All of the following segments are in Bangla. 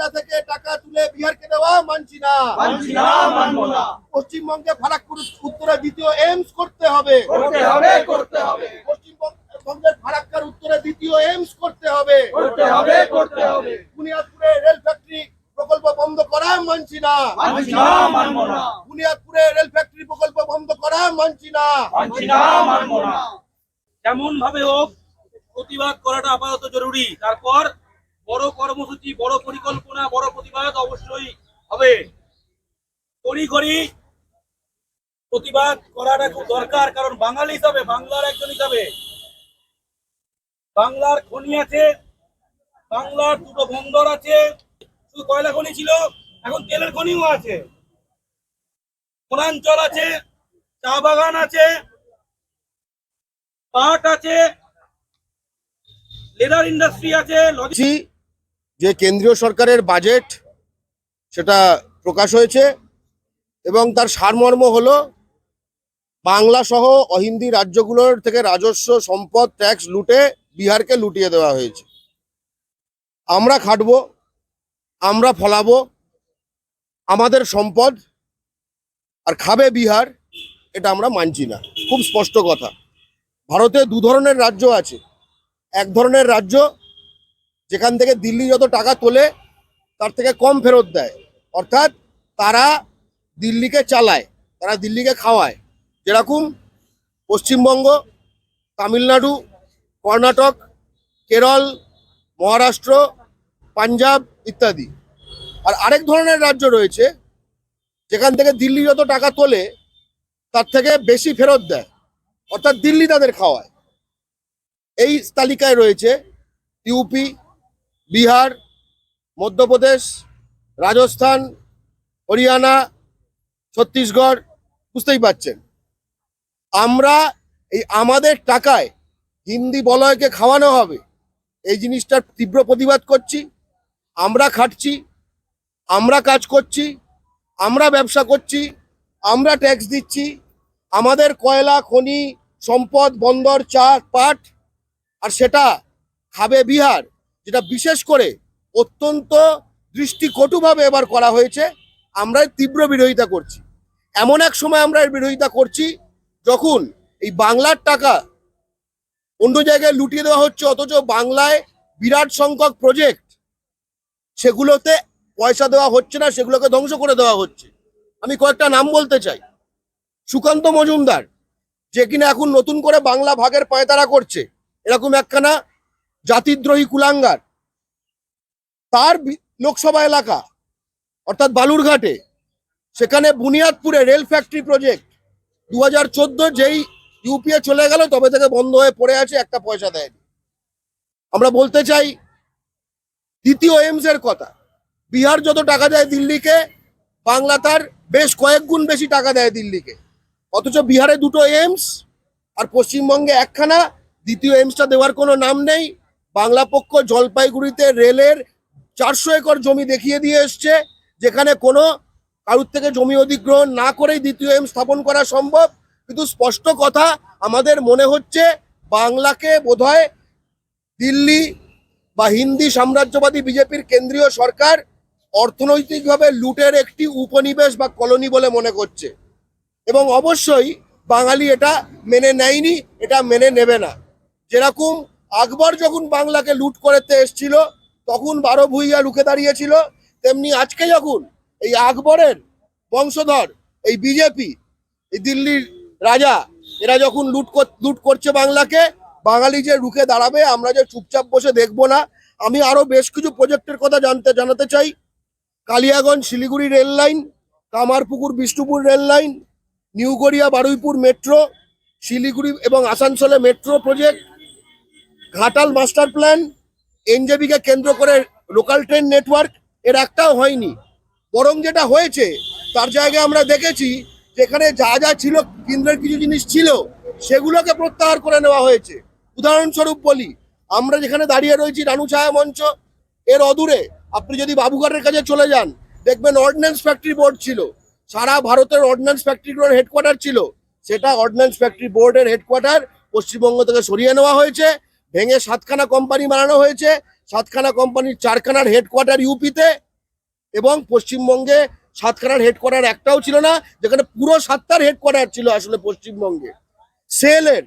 বাংলা থেকে টাকা তুলে বিহারকে দেওয়া মানছি না। মানছি না মানবো না। পশ্চিমবঙ্গে ফারাক্কুর উত্তরে দ্বিতীয় এইমস করতে হবে। করতে হবে করতে হবে। পশ্চিমবঙ্গের ফারাক্কার উত্তরে দ্বিতীয় এইমস করতে হবে। করতে হবে করতে হবে। বুনিয়াদপুরে রেল ফ্যাক্টরি প্রকল্প বন্ধ করা মানছি না। মানছি না মানবো না। বুনিয়াদপুরে রেল ফ্যাক্টরি প্রকল্প বন্ধ করা মানছি না। মানছি না মানবো না। যেমন ভাবে হোক প্রতিবাদ করাটা আপাতত জরুরি। তারপর বড় কর্মসূচি, বড় পরিকল্পনা, বড় প্রতিবাদ অবশ্যই হবে। করি প্রতিবাদ করাটা খুব দরকার, কারণ বাঙালি হিসাবে, বাংলার একজন হিসাবে, বাংলার খনি আছে, বাংলার দুটো বন্দর আছে, শুধু কয়লা খনি ছিল, এখন তেলের খনিও আছে। বনাঞ্চল আছে, চা বাগান আছে, পাট আছে, লেদার ইন্ডাস্ট্রি আছে, লজি- যে কেন্দ্রীয় সরকারের বাজেট সেটা প্রকাশ হয়েছে এবং তার সারমর্ম হলো বাংলা সহ অহিন্দি রাজ্যগুলোর থেকে রাজস্ব, সম্পদ ট্যাক্স লুটে বিহারকে লুটিয়ে দেওয়া হয়েছে। আমরা খাটবো, আমরা ফলাবো, আমাদের সম্পদ আর খাবে বিহার এটা আমরা মানছি না। খুব স্পষ্ট কথা। ভারতে দু ধরনের রাজ্য আছে। এক ধরনের রাজ্য যেখান থেকে দিল্লি যত টাকা তোলে, তার থেকে কম ফেরত দেয়। অর্থাৎ তারা দিল্লিকে চালায়, তারা দিল্লিকে খাওয়ায়। যেরকম পশ্চিমবঙ্গ, তামিলনাড়ু, কর্ণাটক, কেরল, মহারাষ্ট্র, পাঞ্জাব ইত্যাদি। আর আরেক ধরনের রাজ্য রয়েছে, যেখান থেকে দিল্লি যত টাকা তোলে, তার থেকে বেশি ফেরত দেয়। অর্থাৎ দিল্লি তাদের খাওয়ায়। এই তালিকায় রয়েছে, ইউপি বিহার, মধ্যপ্রদেশ, রাজস্থান, হরিয়ানা, ছত্তিশগড়, বুঝতেই পাচ্ছেন আমরা এই আমাদের টাকায় হিন্দি বলয়কে খাওয়ানো হবে, এই জিনিসটার তীব্র প্রতিবাদ করছি। আমরা খাটছি, আমরা কাজ করছি, আমরা ব্যবসা করছি, আমরা ট্যাক্স দিচ্ছি। আমাদের কয়লা, খনি, সম্পদ, বন্দর চা পাট, আর সেটা খাবে বিহার। যেটা বিশেষ করে অত্যন্ত দৃষ্টিকটুভাবে এবার করা হয়েছে আমরা তীব্র বিরোধিতা করছি। এমন এক সময় আমরা এর বিরোধিতা করছি যখন এই বাংলার টাকা অন্য জায়গায় লুটিয়ে দেওয়া হচ্ছে, অথচ বাংলায় বিরাট সংখ্যক প্রজেক্ট সেগুলোতে পয়সা দেওয়া হচ্ছে না, সেগুলোকে ধ্বংস করে দেওয়া হচ্ছে। আমি কয়েকটা নাম বলতে চাই। সুকান্ত মজুমদার, যে কিনা এখন নতুন করে বাংলা ভাগের পায়তারা করছে, এরকম একখানা জাতিদ্রোহী কুলাঙ্গার। তার লোকসভা এলাকা, অর্থাৎ বালুরঘাটে, সেখানে বুনিয়াদপুরে রেল ফ্যাক্টরি প্রজেক্ট। দু হাজার চোদ্দ যেই ইউপিএ চলে গেল, তবে থেকে বন্ধ হয়ে পড়ে আছে, একটা পয়সা দেয়নি। আমরা বলতে চাই, দ্বিতীয় এইমস এর কথা। বিহার যত টাকা দেয় দিল্লিকে, বাংলা তার বেশ কয়েক গুণ বেশি টাকা দেয় দিল্লিকে। অথচ বিহারে দুটো এইমস, আর পশ্চিমবঙ্গে একখানা। দ্বিতীয় এইমসটা দেওয়ার কোনো নাম নেই। বাংলা পক্ষ জলপাইগুড়িতে রেলের চারশো একর জমি দেখিয়ে দিয়ে এসছে, যেখানে কোনো কারুর থেকে জমি অধিগ্রহণ না করেই দ্বিতীয় এম স্থাপন করা সম্ভব। কিন্তু স্পষ্ট কথা, আমাদের মনে হচ্ছে বাংলাকে বোধহয় দিল্লি বা হিন্দি সাম্রাজ্যবাদী বিজেপির কেন্দ্রীয় সরকার অর্থনৈতিকভাবে লুটের একটি উপনিবেশ বা কলোনি বলে মনে করছে। এবং অবশ্যই বাঙালি এটা মেনে নেয়নি, এটা মেনে নেবে না। যেরকম আকবর যখন বাংলাকে লুট করতে এসছিল, তখন বারো ভুইয়া লুকে দাঁড়িয়েছিল, তেমনি আজকে যখন এই আকবরের বংশধর, এই বিজেপি, এই দিল্লির রাজা, এরা যখন লুট লুট করছে বাংলাকে, বাঙালি যে রুখে দাঁড়াবে, আমরা যে চুপচাপ বসে দেখব না। আমি আরও বেশ কিছু প্রজেক্টের কথা জানতে, জানাতে চাই। Kaliaganj Siliguri rail line, Kamarpukur Bishnupur rail line New Garia Baruipur metro, Siliguri এবং আসানসোলে metro project Ghatal master plan এনজেবিকে কেন্দ্র করে লোকাল ট্রেন নেটওয়ার্ক, এর একটাও হয়নি। বরং যেটা হয়েছে, তার জায়গায় আমরা দেখেছি, যেখানে যা যা ছিল, কেন্দ্রের কিছু জিনিস ছিল, সেগুলোকে প্রত্যাহার করে নেওয়া হয়েছে। উদাহরণস্বরূপ বলি, আমরা যেখানে দাঁড়িয়ে রয়েছি, রানু ছায়া মঞ্চ, এর অদূরে, আপনি যদি বাবুঘাটের কাছে চলে যান, দেখবেন অর্ডিন্যান্স ফ্যাক্টরি বোর্ড ছিল। সারা ভারতের অর্ডিন্যান্স ফ্যাক্টরিগুলোর হেডকোয়ার্টার ছিল। সেটা অর্ডিন্যান্স ফ্যাক্টরি বোর্ডের হেডকোয়ার্টার পশ্চিমবঙ্গ থেকে সরিয়ে নেওয়া হয়েছে। ভেঙে সাতখানা কোম্পানি বানানো হয়েছে। সাতখানা কোম্পানির চারখানার হেডকোয়ার্টার ইউপিতে এবং পশ্চিমবঙ্গে সাতখানার হেডকোয়ার্টার একটাও ছিল না, যেখানে পুরো সাতটার হেডকোয়ার্টার ছিল আসলে পশ্চিমবঙ্গে। সেলের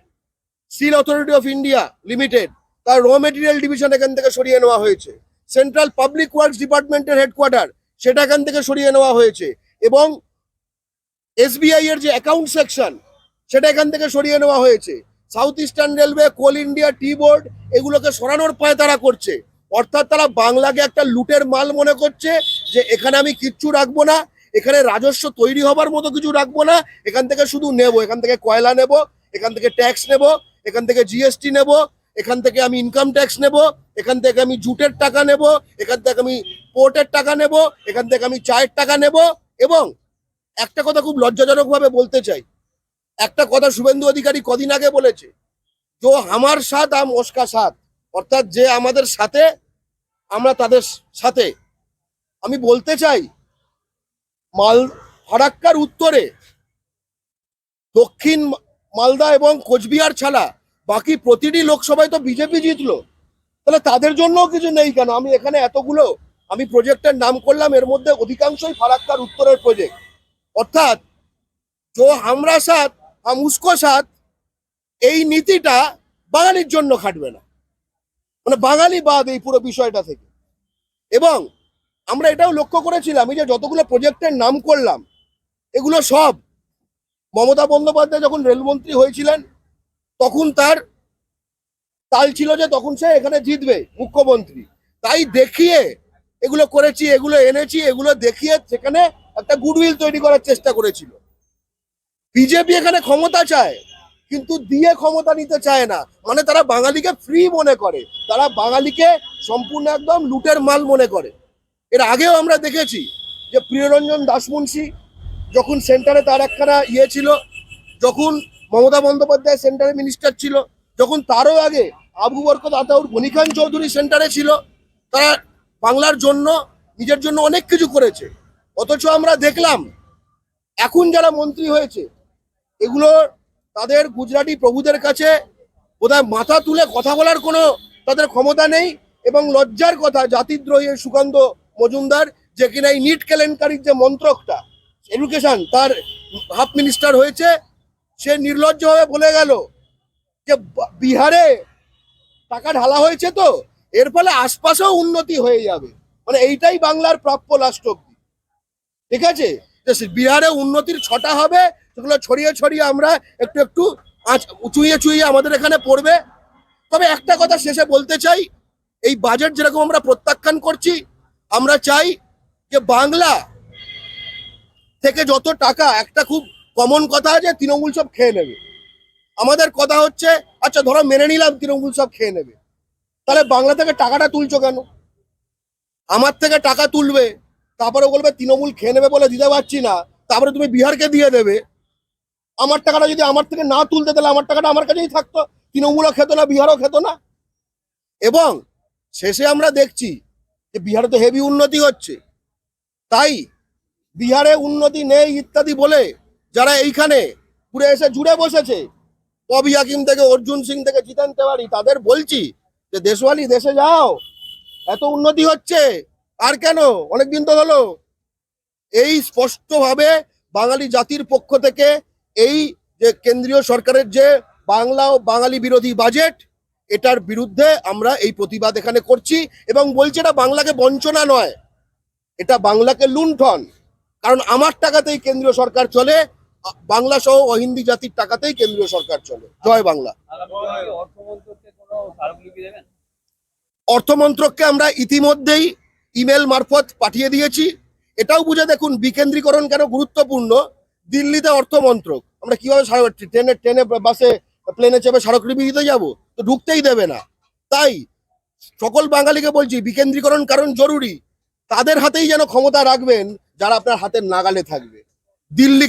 steel authority of India limited তার র মেটেরিয়াল ডিভিশন এখান থেকে সরিয়ে নেওয়া হয়েছে। সেন্ট্রাল পাবলিক ওয়ার্কস ডিপার্টমেন্টের হেডকোয়ার্টার সেটা এখান থেকে সরিয়ে নেওয়া হয়েছে। এবং এসবিআই এর যে অ্যাকাউন্ট সেকশন সেটা এখান থেকে সরিয়ে নেওয়া হয়েছে। South eastern railway coal India tea board এগুলোকে সরানোর পায় তারা করছে। অর্থাৎ তারা বাংলাকে একটা লুটের মাল মনে করছে যে এখানে আমি কিচ্ছু রাখব না, এখানে রাজস্ব তৈরি হবার মতো কিছু রাখব না, এখান থেকে শুধু নেব, এখান থেকে কয়লা নেব, এখান থেকে ট্যাক্স নেব, এখান থেকে জিএসটি নেব, এখান থেকে আমি ইনকাম ট্যাক্স নেব, এখান থেকে আমি জুটের টাকা নেব, এখান থেকে আমি পোর্টের টাকা নেব, এখান থেকে আমি চায়ের টাকা নেব এবং একটা কথা খুব লজ্জাজনকভাবে বলতে চাই একটা কথা শুভেন্দু অধিকারী কদিন আগে বলেছে তো আমার সাথ, আম ওসকা সাথ। অর্থাৎ যে আমাদের সাথে, আমরা তাদের সাথে। আমি বলতে চাই, মাল ফারাক্কার উত্তরে দক্ষিণ মালদা এবং কোচবিহার ছাড়া বাকি প্রতিটি লোকসভায় তো বিজেপি জিতলো। তাহলে তাদের জন্যও কিছু নেই কেন? আমি এখানে এতগুলো, আমি প্রজেক্টের নাম করলাম, এর মধ্যে অধিকাংশই ফারাক্কার উত্তরের প্রজেক্ট অর্থাৎ जो আমরা সাথ উসকো সাথ এই নীতিটা বাঙালির জন্য খাটবে না। মানে বাঙালি বাদ এই পুরো বিষয়টা থেকে। এবং আমরা এটাও লক্ষ্য করেছিলাম, এই যে যতগুলো প্রজেক্টের নাম করলাম, এগুলো সব মমতা বন্দ্যোপাধ্যায় যখন রেলমন্ত্রী হয়েছিলেন, তখন তার তাল ছিল যে তখন সে এখানে জিতবে, মুখ্যমন্ত্রী। তাই দেখিয়ে এগুলো করেছি, এগুলো এনেছি, এগুলো দেখিয়ে সেখানে একটা গুডউইল তৈরি করার চেষ্টা করেছিল। বিজেপি এখানে ক্ষমতা চায়, কিন্তু দিয়ে ক্ষমতা নিতে চায় না। মানে তারা বাঙালিকে ফ্রি মনে করে। তারা বাঙালিকে সম্পূর্ণ একদম লুটের মাল মনে করে। এর আগেও আমরা দেখেছি যে প্রিয়রঞ্জন দাসমুন্সী যখন সেন্টারে তার একখানা ইয়ে ছিল, যখন মমতা বন্দ্যোপাধ্যায় সেন্টারে মিনিস্টার ছিল, যখন তারও আগে আবু বরকত আতাউর গনি চৌধুরী সেন্টারে ছিল, তারা বাংলার জন্য, নিজের জন্য অনেক কিছু করেছে। অথচ আমরা দেখলাম, এখন যারা মন্ত্রী হয়েছে এগুলো তাদের গুজরাটি প্রভুদের কাছে বোধহয় মাথা তুলে কথা বলার কোনো তাদের ক্ষমতা নেই এবং লজ্জার কথা, জাতিদ্রোহী সুকান্ত মজুমদার যে কিনা এই নিট কেলেঙ্কারির যে মন্ত্রকটা এডুকেশন তার হাফ মিনিস্টার হয়েছে, সে নির্লজ্জভাবে বলে গেল যে বিহারে টাকা ঢালা হয়েছে তো, এর ফলে আশপাশেও উন্নতি হয়ে যাবে। মানে এইটাই বাংলার প্রাপ্য লাস্ট ঠিক আছে? বিহারে উন্নতির ছটা হবে সেগুলো ছড়িয়ে ছড়িয়ে আমরা একটু একটু আঁচ- চুইয়ে চুইয়ে আমাদের এখানে পড়বে। তবে একটা কথা শেষে বলতে চাই, এই বাজেট যেরকম আমরা প্রত্যাখ্যান করছি, আমরা চাই যে বাংলা থেকে যত টাকা, একটা খুব কমন কথা আছে তৃণমূল সব খেয়ে নেবে। আমাদের কথা হচ্ছে আচ্ছা ধরো মেনে নিলাম তৃণমূল সব খেয়ে নেবে। তাহলে বাংলা থেকে টাকাটা তুলছো কেন? আমার থেকে টাকা তুলবে, তারপরে বলবে তৃণমূল খেয়ে নেবে বলে দিতে পারছি না, তারপরে তুমি বিহারকে দিয়ে দেবে। আমার টাকাটা যদি আমার থেকে না তুলতে, তাহলে আমার টাকাটা আমার কাছেই থাকতো। তৃণমূলও খেত না, বিহারও খেত না। এবং শেষে আমরা দেখছি যে বিহারে তো হেভি উন্নতি হচ্ছে। তাই বিহারে উন্নতি নেই ইত্যাদি বলে যারা এইখানে ঘুরে এসে জুড়ে বসেছে কবি হাকিম থেকে, অর্জুন সিং থেকে, জিতেন তেওয়ারি, তাদের বলছি যে, দেশওয়ালি, দেশে যাও। এত উন্নতি হচ্ছে। আর কেন? অনেকদিন তো হলো। এই স্পষ্টভাবে বাঙালি জাতির পক্ষ থেকে এই যে কেন্দ্রীয় সরকারের যে বাংলা ও বাঙালি বিরোধী বাজেট, এটার বিরুদ্ধে আমরা এই প্রতিবাদ এখানে করছি এবং বলছি এটা বাংলাকে বঞ্চনা নয়, এটা বাংলাকে লুণ্ঠন। কারণ আমার টাকাতেই কেন্দ্রীয় সরকার চলে, বাংলা সহ অহিন্দি জাতির টাকাতেই কেন্দ্রীয় সরকার চলে। জয় বাংলা। অর্থমন্ত্রককে আমরা ইতিমধ্যেই ইমেল মারফত পাঠিয়ে দিয়েছি। এটাও বুঝে দেখুন, বিকেন্দ্রীকরণ কেন গুরুত্বপূর্ণ? দিল্লিতে অর্থ মন্ত্রক আমরা কীভাবে ট্রেনে ট্রেনে, বাসে, প্লেনে চেপে সড়ক দিতে যাব? তো ঢুকতেই দেবে না। তাই সকল বাঙালিকে বলছি, বিকেন্দ্রীকরণ কারণ জরুরি। তাদের হাতেই যেন ক্ষমতা রাখবেন, যারা আপনার হাতের নাগালে থাকবে। দিল্লি